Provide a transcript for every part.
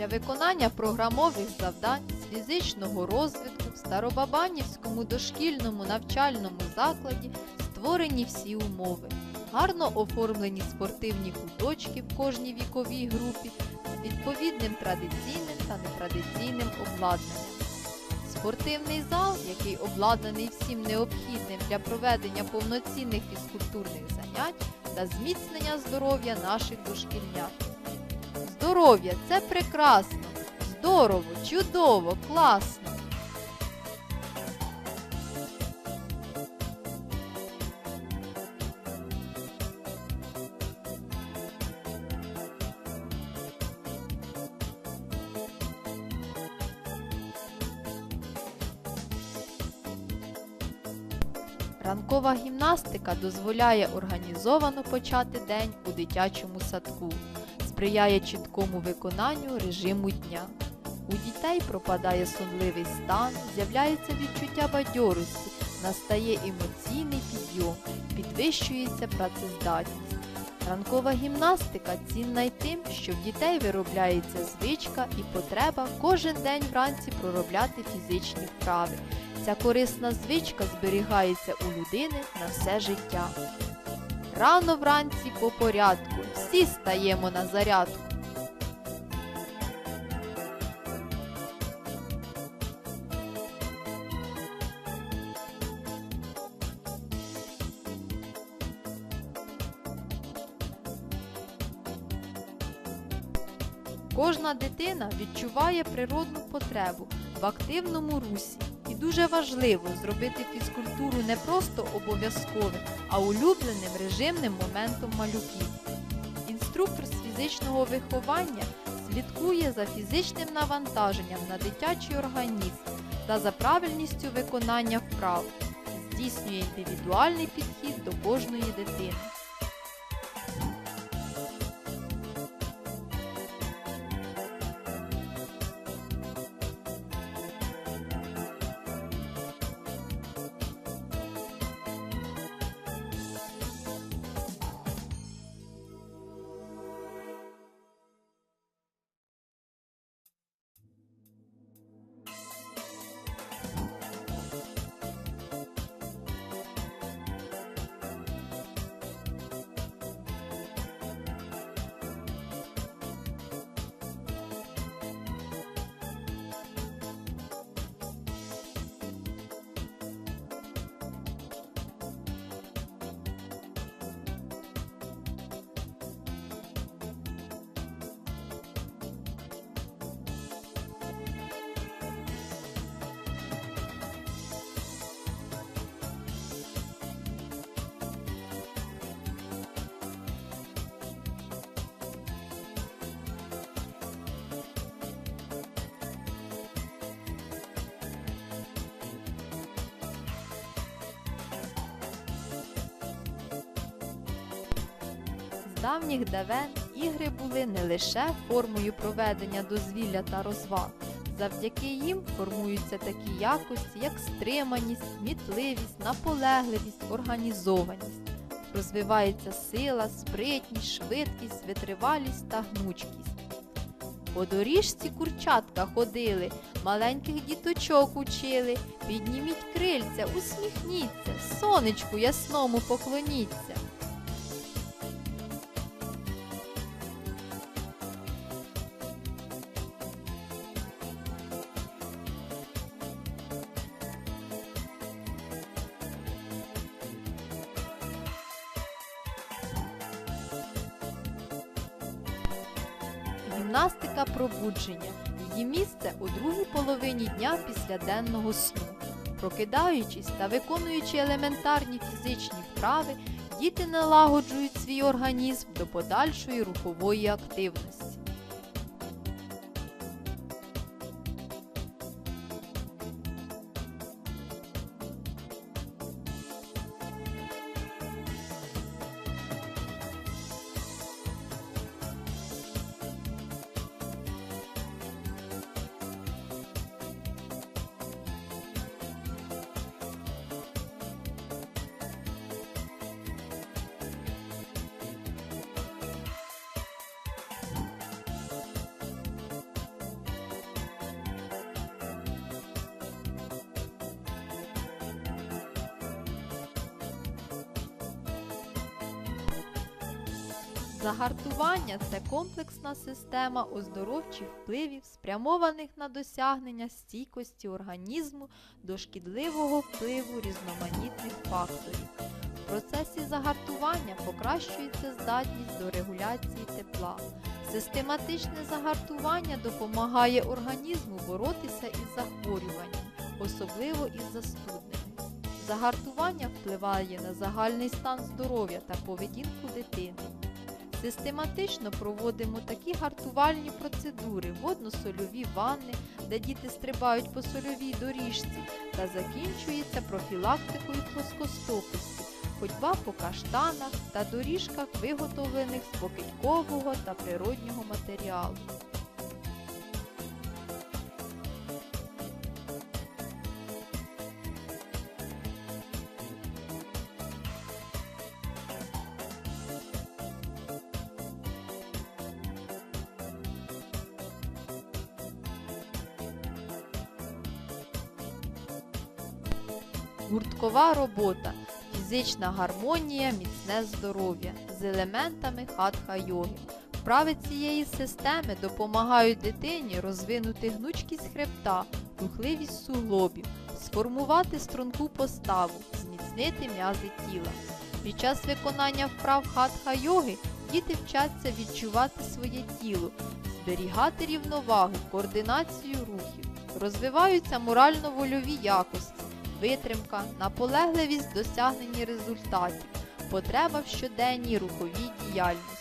Для виконання програмових завдань з фізичного розвитку в Старобабанівському дошкільному навчальному закладі створені всі умови. Гарно оформлені спортивні куточки в кожній віковій групі з відповідним традиційним та нетрадиційним обладнанням. Спортивний зал, який обладнаний всім необхідним для проведення повноцінних фізкультурних занять та зміцнення здоров'я наших дошкільнят. Здоров'я. Це прекрасно, здорово, чудово, класно. Ранкова гімнастика дозволяє організовано почати день у дитячому садку, сприяє чіткому виконанню режиму дня. У дітей пропадає сонливий стан, з'являється відчуття бадьорості, настає емоційний підйом, підвищується працездатність. Ранкова гімнастика цінна й тим, що в дітей виробляється звичка і потреба кожен день вранці проробляти фізичні вправи. Ця корисна звичка зберігається у людини на все життя. Рано вранці по порядку, всі стаємо на зарядку. Кожна дитина відчуває природну потребу в активному русі. Дуже важливо зробити фізкультуру не просто обов'язковим, а улюбленим режимним моментом малюків. Інструктор з фізичного виховання слідкує за фізичним навантаженням на дитячий організм та за правильністю виконання вправ, здійснює індивідуальний підхід до кожної дитини. Давніх давен ігри були не лише формою проведення дозвілля та розваг. Завдяки їм формуються такі якості, як стриманість, смітливість, наполегливість, організованість. Розвивається сила, спритність, швидкість, витривалість та гнучкість. По доріжці курчатка ходили, маленьких діточок учили. Підніміть крильця, усміхніться, сонечку ясному поклоніться. Гімнастика пробудження. Її місце у другій половині дня після денного сну. Прокидаючись та виконуючи елементарні фізичні вправи, діти налагоджують свій організм до подальшої рухової активності. Загартування це комплексна система оздоровчих впливів, спрямованих на досягнення стійкості організму до шкідливого впливу різноманітних факторів. В процесі загартування покращується здатність до регуляції тепла. Систематичне загартування допомагає організму боротися із захворюванням, особливо із застудними. Загартування впливає на загальний стан здоров'я та поведінку дитини. Систематично проводимо такі гартувальні процедури, водно-сольові ванни, де діти стрибають по сольовій доріжці, та закінчується профілактикою плоскостопості, ходьба по каштанах та доріжках, виготовлених з покидькового та природнього матеріалу. Гурткова робота, фізична гармонія, міцне здоров'я з елементами хатха-йоги. Вправи цієї системи допомагають дитині розвинути гнучкість хребта, рухливість суглобів, сформувати струнку поставу, зміцнити м'язи тіла. Під час виконання вправ хатха-йоги діти вчаться відчувати своє тіло, зберігати рівновагу, координацію рухів, розвиваються морально-вольові якості витримка, наполегливість в досягненні результатів, потреба в щоденній руховій діяльності.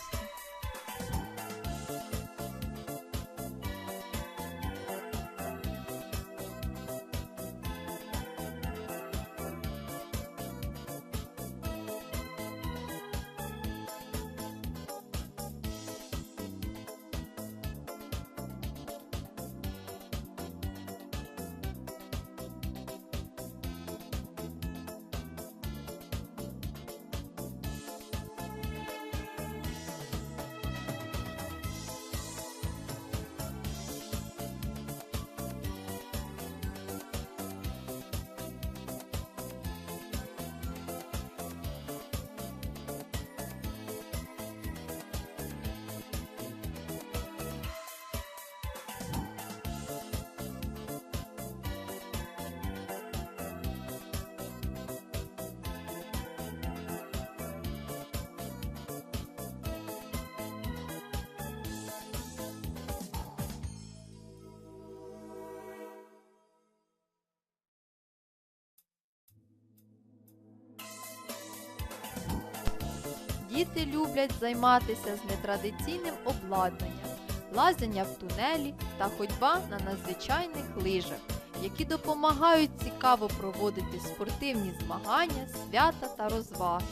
Діти люблять займатися з нетрадиційним обладнанням, лазення в тунелі та ходьба на надзвичайних лижах, які допомагають цікаво проводити спортивні змагання, свята та розваги.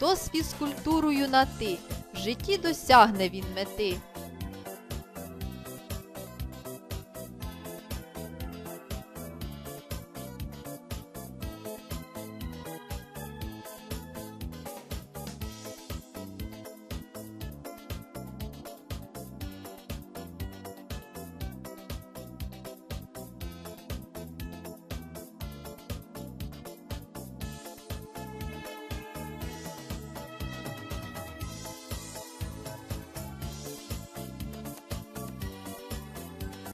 Хто з фізкультурою на ти, в житті досягне він мети.